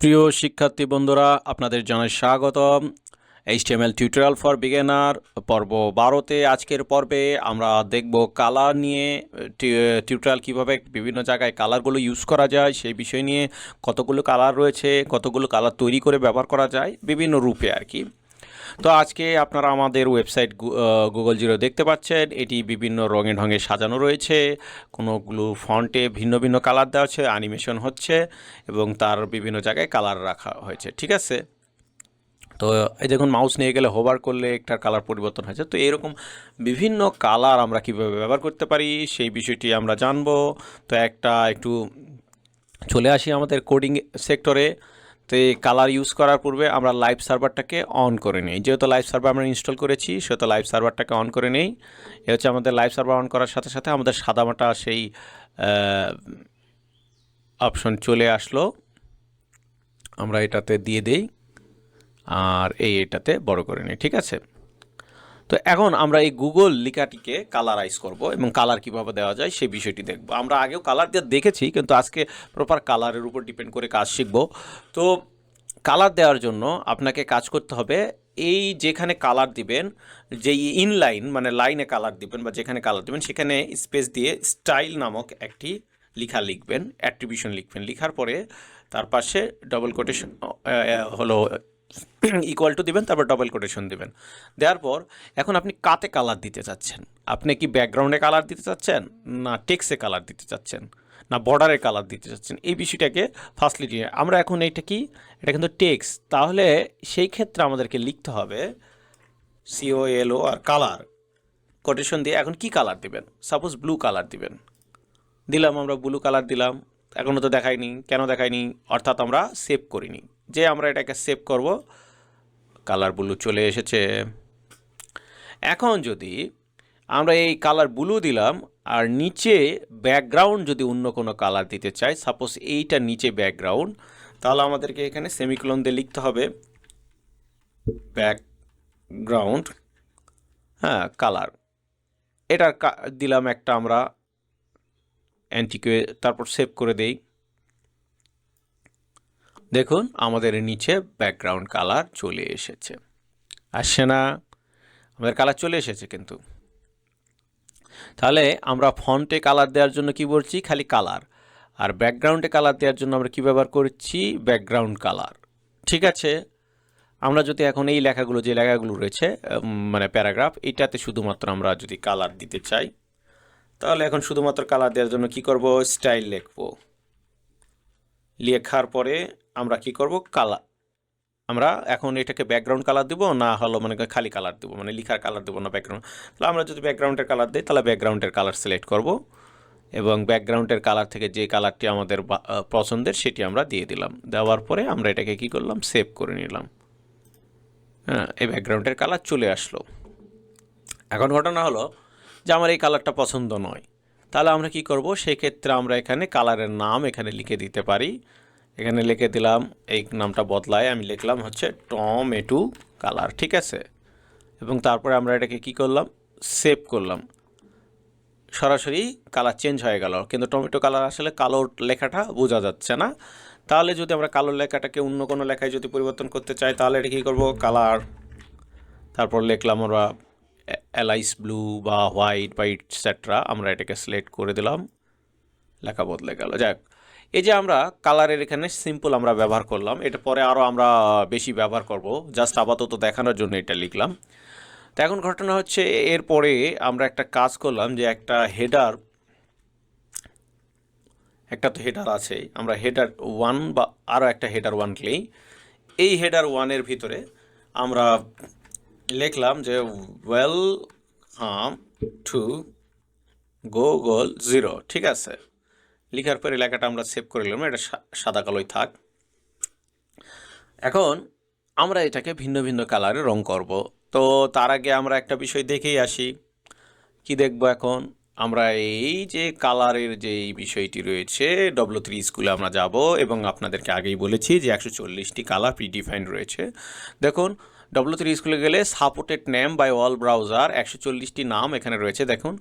প্রিয় শিক্ষার্থী বন্ধুরা, আপনাদের জানাই স্বাগতম। এইচটিএমএল টিউটোরিয়াল ফর বিগেনার পর্ব বারোতে আজকের পর্বে আমরা দেখব কালার নিয়ে টিউটোরিয়াল কীভাবে বিভিন্ন জায়গায় কালারগুলো ইউজ করা যায়, সেই বিষয় নিয়ে কতগুলো কালার রয়েছে, কতগুলো কালার তৈরি করে ব্যবহার করা যায়, বিভিন্ন রূপে আর কি। তো আজকে আপনারা আমাদের ওয়েবসাইট গুগল জিরো দেখতে পাচ্ছেন। এটি বিভিন্ন রঙে ঢঙে সাজানো রয়েছে। কোনোগুলো ফন্টে ভিন্ন ভিন্ন কালার দেওয়া আছে অ্যানিমেশন হচ্ছে এবং তার বিভিন্ন জায়গায় কালার রাখা হয়েছে, ঠিক আছে? তো এই দেখুন মাউস নিয়ে গেলে হোভার করলে একটা কালার পরিবর্তন হয়েছে। তো এরকম বিভিন্ন কালার আমরা কীভাবে ব্যবহার করতে পারি, সেই বিষয়টি আমরা জানব। তো একটা একটু চলে আসি আমাদের কোডিং সেক্টরে তো এই কালার ইউজ করার পূর্বে আমরা লাইভ সার্ভারটাকে অন করে নিই। যেহেতু লাইভ সার্ভার আমরা ইনস্টল করেছি, সেহেতু লাইভ সার্ভারটাকে অন করে নেই। এ হচ্ছে আমাদের লাইভ সার্ভার অন করার সাথে সাথে আমাদের সাদামাটা সেই অপশন চলে আসলো। আমরা এটাতে দিয়ে দেই, আর এই এটাতে বড় করে নিই, ঠিক আছে? তো এখন আমরা এই গুগল লিখাটিকে কালারাইজ করব এবং কালার কীভাবে দেওয়া যায় সেই বিষয়টি দেখব। আমরা আগেও কালার দিয়ে দেখেছি, কিন্তু আজকে প্রপার কালারের উপর ডিপেন্ড করে কাজ শিখব। তো কালার দেওয়ার জন্য আপনাকে কাজ করতে হবে এই যেখানে কালার দিবেন যে ইনলাইন মানে লাইনে কালার দিবেন বা যেখানে কালার দিবেন, সেখানে স্পেস দিয়ে স্টাইল নামক একটি লেখা লিখবেন অ্যাট্রিবিউশন লিখবেন। লিখার পরে তার পাশে ডবল কোটেশন হলো ইকুয়াল টু দিবেন, তারপর ডবল কোটেশন দেবেন। দেওয়ার পর, এখন আপনি কাতে কালার দিতে চাচ্ছেন। আপনি কি ব্যাকগ্রাউন্ডে কালার দিতে চাচ্ছেন? না টেক্সে কালার দিতে চাচ্ছেন। না বর্ডারে কালার দিতে চাচ্ছেন। এই বিষয়টাকে ফার্স্টলি আমরা এখন এইটা কি? এটা কিন্তু টেক্স তাহলে সেই ক্ষেত্রে আমাদেরকে লিখতে হবে C O L O R colour quotation দিয়ে এখন কি কালার দিবেন? সাপোজ ব্লু কালার দিবেন। দিলাম আমরা ব্লু কালার দিলাম। এখনও তো দেখায়নি। কেন দেখায়নি? অর্থাৎ আমরা সেভ করিনি। যে আমরা এটাকে সেভ করব কালার ব্লু চলে এসেছে। এখন যদি আমরা এই কালার ব্লু দিলাম, আর নিচে ব্যাকগ্রাউন্ড যদি অন্য কোনো কালার দিতে চাই সাপোজ এইটা নিচে ব্যাকগ্রাউন্ড তাহলে আমাদেরকে এখানে সেমিক্লোন দিয়ে লিখতে হবে। ব্যাকগ্রাউন্ড হ্যাঁ কালার এটার দিলাম একটা আমরা অ্যান্টিকে তারপর সেভ করে দেই। দেখুন, আমাদের নিচে ব্যাকগ্রাউন্ড কালার চলে এসেছে। আসছে না? আমাদের কালার চলে এসেছে কিন্তু। তাহলে আমরা ফন্টে কালার দেওয়ার জন্য কি বলছি? খালি কালার আর ব্যাকগ্রাউন্ডে কালার দেওয়ার জন্য আমরা কি ব্যবহার করছি? ব্যাকগ্রাউন্ড কালার ঠিক আছে? আমরা যদি এখন এই লেখাগুলো, যে লেখাগুলো রয়েছে মানে প্যারাগ্রাফ এটাতে শুধুমাত্র আমরা যদি কালার দিতে চাই, তাহলে এখন শুধুমাত্র কালার দেওয়ার জন্য কি করব? স্টাইল লিখব। লেখার পরে আমরা কি করব? কালার আমরা এখন এটাকে ব্যাকগ্রাউন্ড কালার দেবো, না হলো মানে খালি কালার দেবো মানে লিখার কালার দেবো না ব্যাকগ্রাউন্ড তাহলে আমরা যদি ব্যাকগ্রাউন্ডের কালার দিই, তাহলে ব্যাকগ্রাউন্ডের কালার সিলেক্ট করব এবং ব্যাকগ্রাউন্ডের কালার থেকে যে কালারটি আমাদের পছন্দের সেটি আমরা দিয়ে দিলাম। দেওয়ার পরে আমরা এটাকে কি করলাম? সেভ করে নিলাম। হ্যাঁ এই ব্যাকগ্রাউন্ডের কালার চলে আসলো। এখন ঘটনা হলো যে আমার এই কালারটা পছন্দ নয়। তাহলে আমরা কি করব? সেই ক্ষেত্রে আমরা এখানে কালারের নাম এখানে লিখে দিতে পারি। এখানে লিখে দিলাম, এই নামটা বদলায়, আমি লিখলাম হচ্ছে টমেটো কালার, ঠিক আছে? এবং তারপরে আমরা এটাকে কি করলাম? সেভ করলাম। সরাসরি কালার চেঞ্জ হয়ে গেল, কিন্তু টমেটো কালার আসলে কালো লেখাটা বোঝা যাচ্ছে না। তাহলে যদি আমরা কালো লেখাটাকে অন্য কোনো লেখায় যদি পরিবর্তন করতে চাই, তাহলে এটা কী করব? কালার। তারপর লিখলাম আমরা অ্যালাইস ব্লু বা হোয়াইট বা ইটসেট্রা, আমরা এটাকে সিলেক্ট করে দিলাম। লেখা বদলে গেল, যাক। এই যে আমরা কালারের এখানে সিম্পল আমরা ব্যবহার করলাম, এটা পরে আরও আমরা বেশি ব্যবহার করব। জাস্ট আপাতত দেখানোর জন্য এটা লিখলাম। তো এখন ঘটনা হচ্ছে, এরপরে আমরা একটা কাজ করলাম যে একটা হেডার একটা তো হেডার আছে আমরা হেডার ওয়ান বা আরও একটা হেডার ওয়ান ক্লেই এই হেডার ওয়ানের ভিতরে আমরা লিখলাম যে ওয়েলকাম টু গুগল জিরো ঠিক আছে? লিখার পরে লেখাটা আমরা সেভ করে নিলাম, এটা সাদা কালোই থাক। এখন আমরা এটাকে ভিন্ন ভিন্ন কালারে রং করব। তো তার আগে আমরা একটা বিষয় দেখেই আসি। কি দেখব এখন? আমরা এই যে কালারের যে বিষয়টি রয়েছে ডব্লু থ্রি স্কুলে আমরা যাব এবং আপনাদেরকে আগেই বলেছি যে একশো চল্লিশটি কালার প্রিডিফাইন্ড রয়েছে। দেখুন ডব্লু থ্রি স্কুলে গেলে supported name by all browser একশো চল্লিশটি নাম এখানে রয়েছে। দেখুন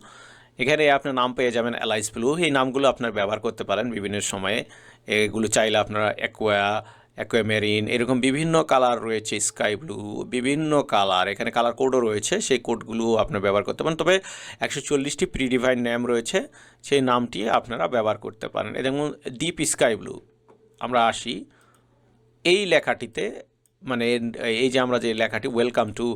এখানে আপনার নাম পেয়ে যাবেন অ্যালাইস ব্লু এই নামগুলো আপনার ব্যবহার করতে পারেন বিভিন্ন সময়ে। এগুলো চাইলে আপনারা অ্যাকোয়া অ্যাকোয়ামেরিন এরকম বিভিন্ন কালার রয়েছে স্কাই ব্লু বিভিন্ন কালার এখানে কালার কোডও রয়েছে, সেই কোডগুলো আপনার ব্যবহার করতে পারেন। তবে একশো চল্লিশটি প্রিডিফাইন নাম রয়েছে, সেই নামটি আপনারা ব্যবহার করতে পারেন। যেমন ডিপ স্কাই ব্লু আমরা আসি এই লেখাটিতে মানে এই যে আমরা যে লেখাটি ওয়েলকাম টু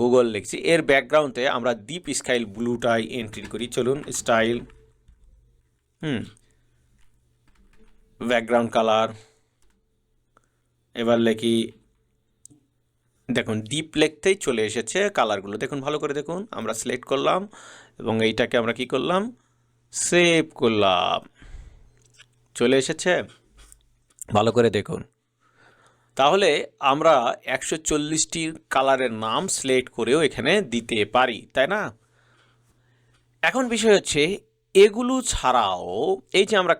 গুগল লিখছি, এর ব্যাকগ্রাউন্ডে আমরা ডিপ স্কাইল ব্লুটাই এন্ট্রি করি। চলুন স্টাইল হুম ব্যাকগ্রাউন্ড কালার এবার লেখি, দেখুন ডিপ লেখতেই চলে এসেছে কালারগুলো দেখুন, ভালো করে দেখুন, আমরা সিলেক্ট করলাম এবং এইটাকে আমরা কি করলাম? সেভ করলাম। চলে এসেছে। ভালো করে দেখুন। তাহলে আমরা একশো চল্লিশটি কালারের নাম সিলেক্ট করেও এখানে দিতে পারি, তাই না? এখন বিষয় হচ্ছে, এগুলো ছাড়াও এই যে আমরা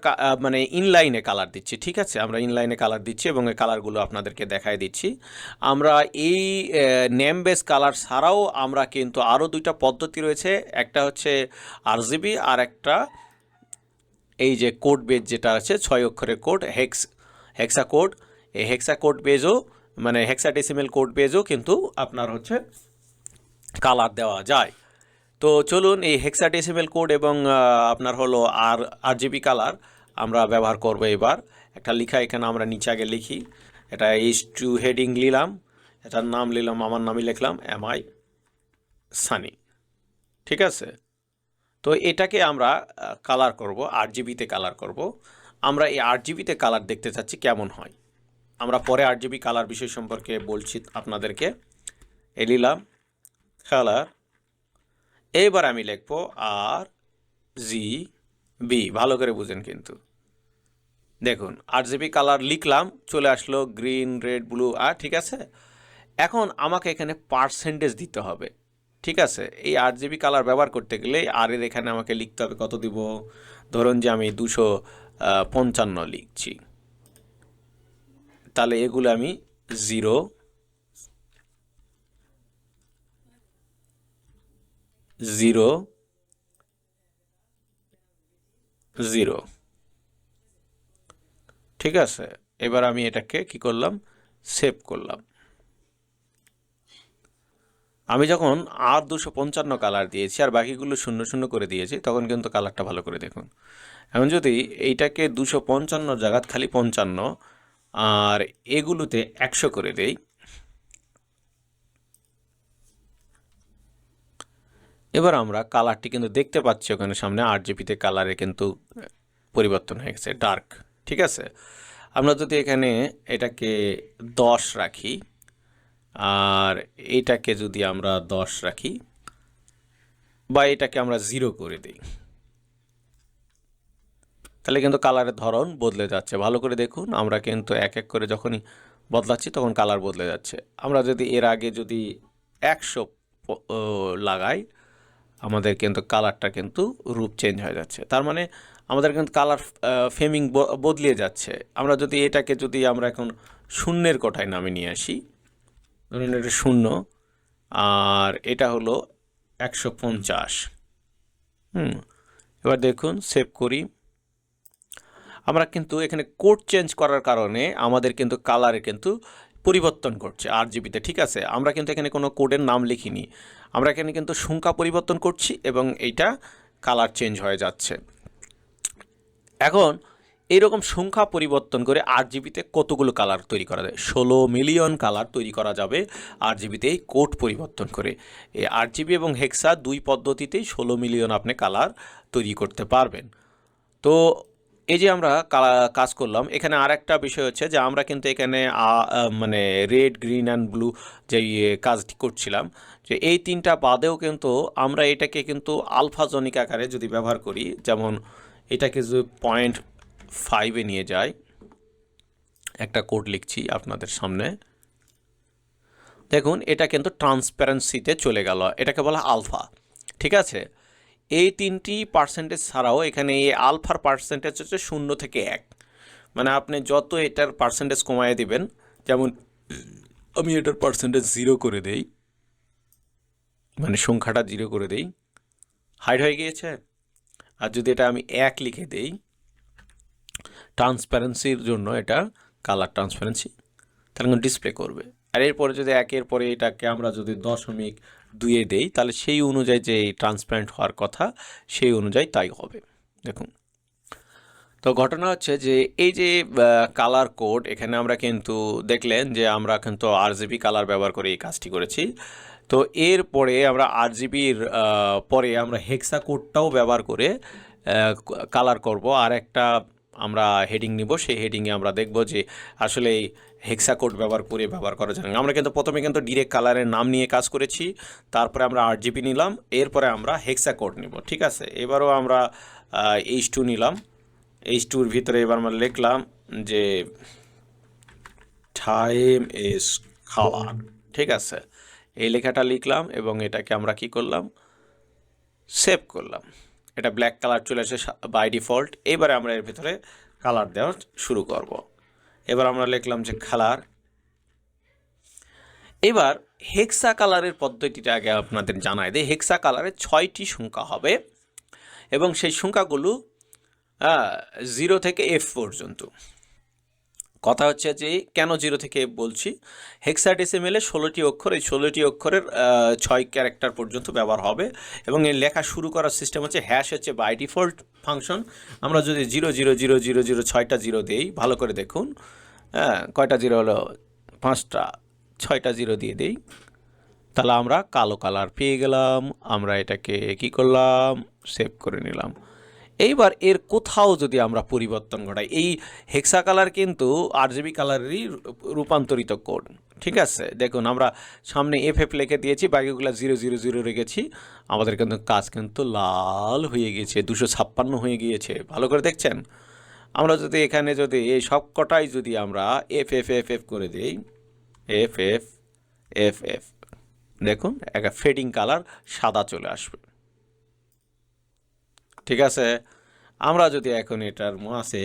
মানে ইনলাইনে কালার দিচ্ছি, ঠিক আছে? আমরা ইনলাইনে কালার দিচ্ছি এবং এই কালারগুলো আপনাদেরকে দেখায় দিচ্ছি। আমরা এই নেম বেস কালার ছাড়াও আমরা কিন্তু আরও দুইটা পদ্ধতি রয়েছে। একটা হচ্ছে আরজিবি আর একটা এই যে কোড বেজ যেটা আছে, ছয় অক্ষরের code hex hexa code hexa code পেজও মানে হেক্সা ডেসিমেল কোড পেজও কিন্তু আপনার হচ্ছে কালার দেওয়া যায়। তো চলুন এই হেক্সা হেক্সাডেসিমেল কোড এবং আপনার হলো আর আরজিবি কালার আমরা ব্যবহার করব এবার। একটা লেখা এখানে আমরা নিচে আগে লিখি। এটা এইচ টু হেডিং নিলাম এটার নাম নিলাম আমার নামই লিখলাম এম আই সানি ঠিক আছে? তো এটাকে আমরা কালার করব আট জিবিতে কালার করব। আমরা এই আট জিবিতে কালার দেখতে চাচ্ছি কেমন হয়। আমরা পরে আট জিবি কালার বিষয় সম্পর্কে বলছি আপনাদেরকে। এ নিলাম কালার এইবার আমি লিখব আর জি বি ভালো করে বুঝেন কিন্তু। দেখুন আট জিবি কালার লিখলাম, চলে আসলো গ্রিন রেড ব্লু আর ঠিক আছে? এখন আমাকে এখানে পার্সেন্টেজ দিতে হবে। ঠিক আছে? এই আট জিবি কালার ব্যবহার করতে গেলে আর এর এখানে আমাকে লিখতে হবে কত দিব? ধরুন যে আমি দুশো পঞ্চান্ন লিখছি। তাহলে এগুলো আমি জিরো। জিরো। জিরো। ঠিক আছে, এবার আমি এটাকে কি করলাম? সেভ করলাম। আমি যখন আর দুশো পঞ্চান্ন কালার দিয়েছি, আর বাকিগুলো শূন্য শূন্য করে দিয়েছি, তখন কিন্তু কালারটা ভালো করে দেখুন। এখন যদি এইটাকে দুশো পঞ্চান্ন জায়গাত খালি পঞ্চান্ন আর এগুলোতে একশো করে দেই। এবার আমরা কালারটি কিন্তু দেখতে পাচ্ছি ওখানে সামনে। আট জিবিতে কালারে কিন্তু পরিবর্তন হয়ে গেছে ডার্ক ঠিক আছে? আমরা যদি এখানে এটাকে দশ রাখি, আর এটাকে যদি আমরা দশ রাখি, বা এটাকে আমরা জিরো করে দিই। তাহলে কিন্তু কালারের ধরন বদলে যাচ্ছে। ভালো করে দেখুন, আমরা কিন্তু এক এক করে যখনই বদলাচ্ছি তখন কালার বদলে যাচ্ছে। আমরা যদি এর আগে যদি একশো লাগাই, আমাদের কিন্তু কালারটা কিন্তু রূপ চেঞ্জ হয়ে যাচ্ছে। তার মানে আমাদের কিন্তু কালার ফেমিং বদলে যাচ্ছে। আমরা যদি এটাকে যদি আমরা এখন শূন্যের কোঠায় নামে নিয়ে আসি, ধরুন এটা শূন্য, আর এটা হলো একশো পঞ্চাশ। হুম, এবার দেখুন সেভ করি। আমরা কিন্তু এখানে কোড চেঞ্জ করার কারণে আমাদের কিন্তু কালারে কিন্তু পরিবর্তন করছে আর জিবিতে ঠিক আছে? আমরা কিন্তু এখানে কোনো কোডের নাম লিখিনি। আমরা এখানে কিন্তু সংখ্যা পরিবর্তন করছি এবং এইটা কালার চেঞ্জ হয়ে যাচ্ছে। এখন এইরকম সংখ্যা পরিবর্তন করে আট জিবিতে কতগুলো কালার তৈরি করা যায়? ষোলো মিলিয়ন কালার তৈরি করা যাবে আট জিবিতে এই কোড পরিবর্তন করে। এই আট জিবি এবং হেক্সা দুই পদ্ধতিতেই ষোলো মিলিয়ন আপনি কালার তৈরি করতে পারবেন। তো এই যে আমরা কাজ করলাম, এখানে আর একটা বিষয় হচ্ছে যে আমরা কিন্তু এখানে মানে রেড, গ্রিন অ্যান্ড ব্লু যে ইয়ে কাজটি করছিলাম, যে এই তিনটা বাদেও কিন্তু আমরা এটাকে কিন্তু আলফাজনিক আকারে যদি ব্যবহার করি, যেমন এটাকে যদি পয়েন্ট ফাইভে নিয়ে যাই, একটা কোড লিখছি আপনাদের সামনে। দেখুন, এটা কিন্তু ট্রান্সপারেন্সিতে চলে গেল, এটাকে বলা আলফা, ঠিক আছে? এই তিনটি পার্সেন্টেজ ছাড়াও এখানে এই আলফার পার্সেন্টেজ হচ্ছে শূন্য থেকে এক। মানে আপনি যত এটার পার্সেন্টেজ কমায় দিবেন, যেমন আমি এটার পার্সেন্টেজ জিরো করে দেই মানে সংখ্যাটা জিরো করে দেই হাইড হয়ে গিয়েছে। আর যদি এটা আমি এক লিখে দেই ট্রান্সপারেন্সির জন্য এটা কালার ট্রান্সপারেন্সি তাহলে ডিসপ্লে করবে। আর এরপরে যদি একের পরে এটাকে আমরা যদি দশমিক দুইয়ে দেই, তাহলে সেই অনুযায়ী যে ট্রান্সপারেন্ট হওয়ার কথা, সেই অনুযায়ী তাই হবে। দেখুন। তো ঘটনা হচ্ছে যে, এই যে কালার কোড এখানে আমরা কিন্তু দেখলেন যে, আমরা কিন্তু আরজিবি কালার ব্যবহার করে এই কাজটি করেছি। তো এরপরে আমরা আরজিবির পরে আমরা হেক্সা কোডটাও ব্যবহার করে কালার করব। আর একটা আমরা হেডিং নিব, সেই হেডিংয়ে আমরা দেখব যে, আসলে হেক্সা কোড ব্যবহার করে ব্যবহার করা যায়। আমরা কিন্তু প্রথমে কিন্তু ডিরেক্ট কালারের নাম নিয়ে কাজ করেছি, তারপরে আমরা আট জিবি নিলাম, এরপরে আমরা হেক্সা কোড নিব, ঠিক আছে? এবারও আমরা এইচ টু নিলাম। এইচ টুর ভিতরে এবার আমরা লিখলাম যে টাইম ইজ খাওয়ার ঠিক আছে? এই লেখাটা লিখলাম এবং এটাকে আমরা কি করলাম? সেভ করলাম। এটা ব্ল্যাক কালার চলে আসে বাই ডিফল্ট এবারে আমরা এর ভিতরে কালার দেওয়া শুরু করব। এবার আমরা লিখলাম যে কালার এবার হেক্সা কালারের পদ্ধতিটা আগে আপনাদের জানাই দেয় হেক্সা কালারের ছয়টি সংখ্যা হবে এবং সেই সংখ্যাগুলো জিরো থেকে এফ পর্যন্ত। কথা হচ্ছে যে কেন জিরো থেকে বলছি? হেক্সাডেসিমেলে ষোলোটি অক্ষর, এই ষোলোটি অক্ষরের ছয় ক্যারেক্টার পর্যন্ত ব্যবহার হবে এবং এর লেখা শুরু করার সিস্টেম হচ্ছে হ্যাশ হচ্ছে বাই ডিফল্ট ফাংশন আমরা যদি zero zero zero zero zero, ছয়টা জিরো দিই, ভালো করে দেখুন। হ্যাঁ কয়টা জিরো হলো? পাঁচটা, ছয়টা জিরো দিয়ে দিই। তাহলে আমরা কালো কালার পেয়ে গেলাম, আমরা এটাকে কি করলাম? সেভ করে নিলাম। এইবার এর কোথাও যদি আমরা পরিবর্তন ঘটাই, এই হেক্সা কালার কিন্তু আর আরজিবি কালারেরই রূপান্তরিত কোড, ঠিক আছে? দেখুন, আমরা সামনে এফ এফ লিখে দিয়েছি, বাকিগুলো জিরো জিরো জিরো রেখেছি আমাদের কিন্তু কাজ কিন্তু লাল হয়ে গিয়েছে দুশো ছাপ্পান্ন হয়ে গিয়েছে, ভালো করে দেখছেন? আমরা যদি এখানে যদি এই সব কটাই যদি আমরা এফ এফ এফ এফ করে দিই এফ এফ এফ এফ দেখুন, একটা ফেডিং কালার সাদা চলে আসবে। ঠিক আছে? আমরা যদি এখন এটার মাঝে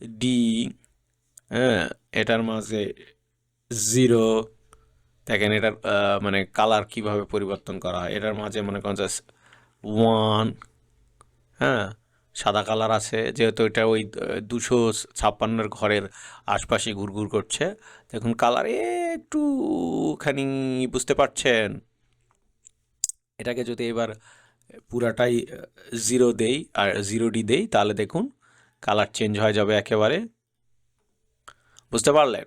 ডি হ্যাঁ এটার মাঝে জিরো দেখেন এটার মানে কালার কীভাবে পরিবর্তন করা হয়? এটার মাঝে মনে করেন ওয়ান হ্যাঁ সাদা কালার আছে, যেহেতু এটা ওই দুশো ছাপ্পান্নের ঘরের আশপাশে ঘুরঘুর করছে। দেখুন কালার একটুখানি, বুঝতে পারছেন? এটাকে যদি এবার পুরাটাই জিরো দেই, আর জিরো ডি দেই, তাহলে দেখুন কালার চেঞ্জ হয়ে যাবে একেবারে। বুঝতে পারলেন?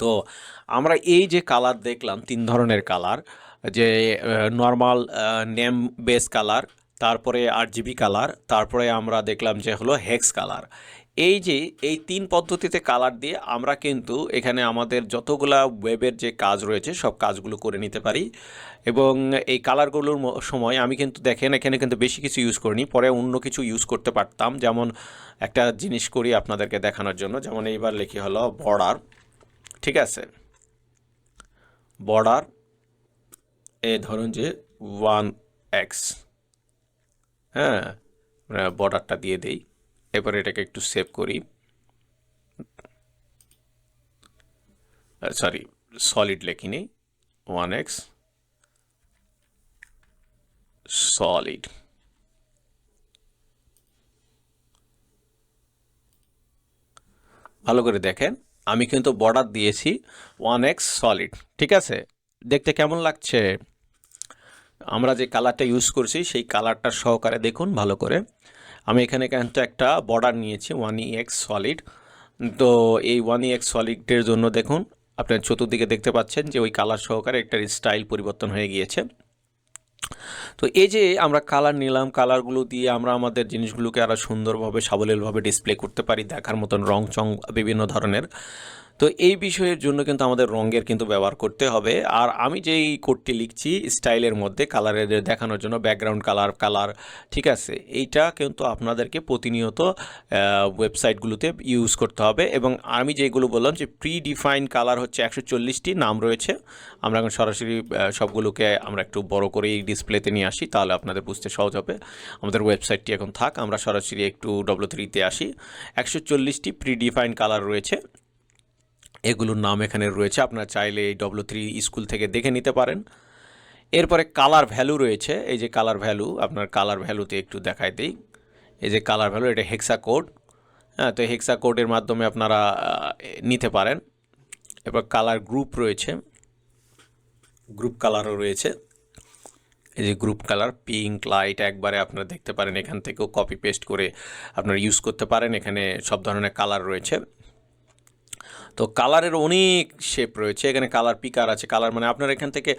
তো আমরা এই যে কালার দেখলাম, তিন ধরনের কালার যে নর্মাল নেম বেস কালার তারপরে আর জিবি কালার তারপরে আমরা দেখলাম যে হলো হেক্স কালার এই যে এই তিন পদ্ধতিতে কালার দিয়ে আমরা কিন্তু এখানে আমাদের যতগুলা ওয়েবের যে কাজ রয়েছে, সব কাজগুলো করে নিতে পারি। এবং এই কালারগুলোর সময় আমি কিন্তু দেখেন, এখানে কিন্তু বেশি কিছু ইউজ করিনি। পরে অন্য কিছু ইউজ করতে পারতাম। যেমন একটা জিনিস করি আপনাদেরকে দেখানোর জন্য। যেমন এইবার লেখি হলো বর্ডার ঠিক আছে? বর্ডার এ ধরুন যে ওয়ান এক্স হ্যাঁ? বর্ডারটা দিয়ে দেই। এবার এটাকে একটু সেভ করি। সরি সলিড লেখি লেখিনি ওয়ান এক্স সলিড ভালো করে দেখেন, আমি কিন্তু বর্ডার দিয়েছি ওয়ান এক্স সলিড ঠিক আছে? দেখতে কেমন লাগছে? আমরা যে কালারটা ইউজ করছি, সেই কালারটা সহকারে দেখুন ভালো করে। আমি এখানে কিন্তু একটা বর্ডার নিয়েছি ওয়ান ই এক্স সলিড তো এই ওয়ান ই এক্স সলিডের জন্য দেখুন আপনার চতুর্দিকে দেখতে পাচ্ছেন যে ওই কালার সহকারে একটা স্টাইল পরিবর্তন হয়ে গিয়েছে। তো এই যে আমরা কালার নিলাম কালারগুলো দিয়ে আমরা আমাদের জিনিসগুলোকে আরও সুন্দরভাবে, সাবলীলভাবে ডিসপ্লে করতে পারি, দেখার মতন রং চং বিভিন্ন ধরনের। তো এই বিষয়ের জন্য কিন্তু আমাদের রঙের কিন্তু ব্যবহার করতে হবে। আর আমি যেই কোডটি লিখছি স্টাইলের মধ্যে, কালারের দেখানোর জন্য ব্যাকগ্রাউন্ড কালার কালার, ঠিক আছে? এইটা কিন্তু আপনাদেরকে প্রতিনিয়ত ওয়েবসাইটগুলোতে ইউজ করতে হবে এবং আমি যেগুলো বললাম যে প্রি ডিফাইন কালার হচ্ছে একশো চল্লিশটি, নাম রয়েছে। আমরা এখন সরাসরি সবগুলোকে আমরা একটু বড় করে এই ডিসপ্লেতে নিয়ে আসি, তাহলে আপনাদের বুঝতে সহজ হবে। আমাদের ওয়েবসাইটটি এখন থাক, আমরা সরাসরি একটু ডব্লু থ্রিতে আসি। একশো চল্লিশটি প্রি ডিফাইন কালার রয়েছে। এগুলোর নাম এখানে রয়েছে। আপনারা চাইলে এই ডব্লু থ্রি স্কুল থেকে দেখে নিতে পারেন। এরপরে কালার ভ্যালু রয়েছে। এই যে কালার ভ্যালু আপনার কালার ভ্যালুতে একটু দেখাই দিই। এই যে কালার ভ্যালু এটা হেক্সা কোড হ্যাঁ তো হেক্সা কোডের মাধ্যমে আপনারা নিতে পারেন। এরপর কালার গ্রুপ রয়েছে। গ্রুপ কালারও রয়েছে। এই যে গ্রুপ কালার পিঙ্ক লাইট একবারে আপনারা দেখতে পারেন। এখান থেকেও কপি পেস্ট করে আপনারা ইউজ করতে পারেন। এখানে সব ধরনের কালার রয়েছে। তো কালারের অনেক শেপ রয়েছে। এখানে কালার পিকার আছে। কালার মানে আপনার এখান থেকে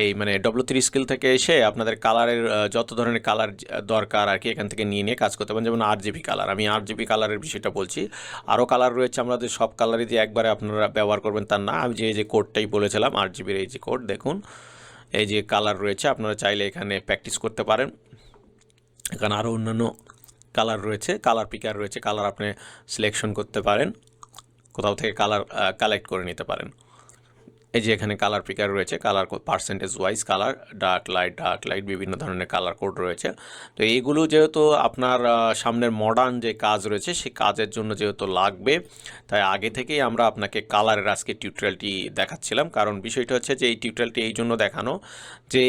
এই মানে ডব্লু থ্রি স্কিল থেকে এসে আপনাদের কালারের যত ধরনের কালার দরকার আর কি এখান থেকে নিয়ে নিয়ে কাজ করতে পারেন। যেমন আর জিবি কালার। আমি আর জিবি কালারের বিষয়টা বলছি। আরও কালার রয়েছে আমাদের, সব কালারই যে একবারে আপনারা ব্যবহার করবেন তার না। আমি যে, এই যে কোডটাই বলেছিলাম আর জিবির এই যে কোড দেখুন। এই যে কালার রয়েছে, আপনারা চাইলে এখানে প্র্যাকটিস করতে পারেন। এখানে আরও অন্যান্য কালার রয়েছে। কালার পিকার রয়েছে। কালার আপনি সিলেকশন করতে পারেন। কোথাও থেকে কালার কালেক্ট করে নিতে পারেন। এই যে এখানে কালার পিকার রয়েছে colour percentage wise colour dark light dark light বিভিন্ন ধরনের কালার কোড রয়েছে। তো এইগুলো যেহেতু আপনার সামনের মডার্ন যে কাজ রয়েছে, সেই কাজের জন্য যেহেতু লাগবে, তাই আগে থেকেই আমরা আপনাকে কালারের আজকে টিউটোরিয়ালটি দেখাচ্ছিলাম। কারণ বিষয়টা হচ্ছে যে এই টিউটোরিয়ালটি এই জন্য দেখানো যে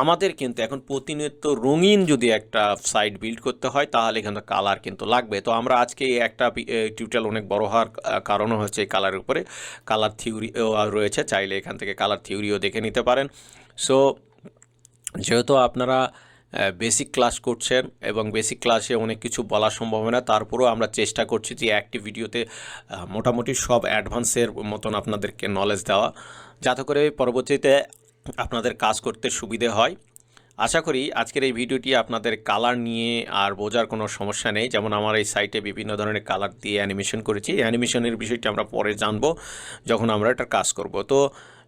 আমাদের কিন্তু এখন প্রতিনিয়ত রঙিন যদি একটা সাইট বিল্ড করতে হয়, তাহলে কিন্তু কালার কিন্তু লাগবে। তো আমরা আজকে একটা টিউটোরিয়াল অনেক বড় হওয়ার কারণও হচ্ছে এই কালারের উপরে। কালার থিওরিও রয়েছে, চাইলে এখান থেকে কালার থিওরিও দেখে নিতে পারেন। সো যেহেতু আপনারা বেসিক ক্লাস করছেন এবং বেসিক ক্লাসে অনেক কিছু বলা সম্ভব না, তারপরেও আমরা চেষ্টা করছি যে একটি ভিডিওতে মোটামুটি সব অ্যাডভান্সের মতন আপনাদেরকে নলেজ দেওয়া। যাতে করে পরবর্তীতে আপনাদের কাজ করতে সুবিধে হয়। আশা করি আজকের এই ভিডিওটি আপনাদের কালার নিয়ে আর বোঝার কোনো সমস্যা নেই। যেমন আমার এই সাইটে বিভিন্ন ধরনের কালার দিয়ে অ্যানিমেশন করেছি। এই অ্যানিমেশনের বিষয়টি আমরা পরে জানব যখন আমরা এটার কাজ করব। তো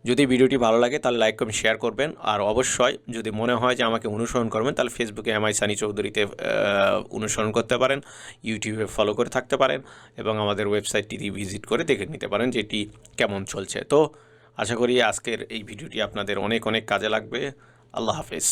যদি ভিডিওটি ভালো লাগে তাহলে লাইক কমেন্ট শেয়ার করবেন। আর অবশ্যই যদি মনে হয় যে আমাকে অনুসরণ করবেন, তাহলে ফেসবুকে এম আই সানি চৌধুরীতে অনুসরণ করতে পারেন। ইউটিউবে ফলো করে থাকতে পারেন এবং আমাদের ওয়েবসাইটটি ভিজিট করে দেখে নিতে পারেন যে এটি কেমন চলছে। তো আশা করি আজকের এই ভিডিওটি আপনাদের অনেক অনেক কাজে লাগবে। আল্লাহ হাফেজ।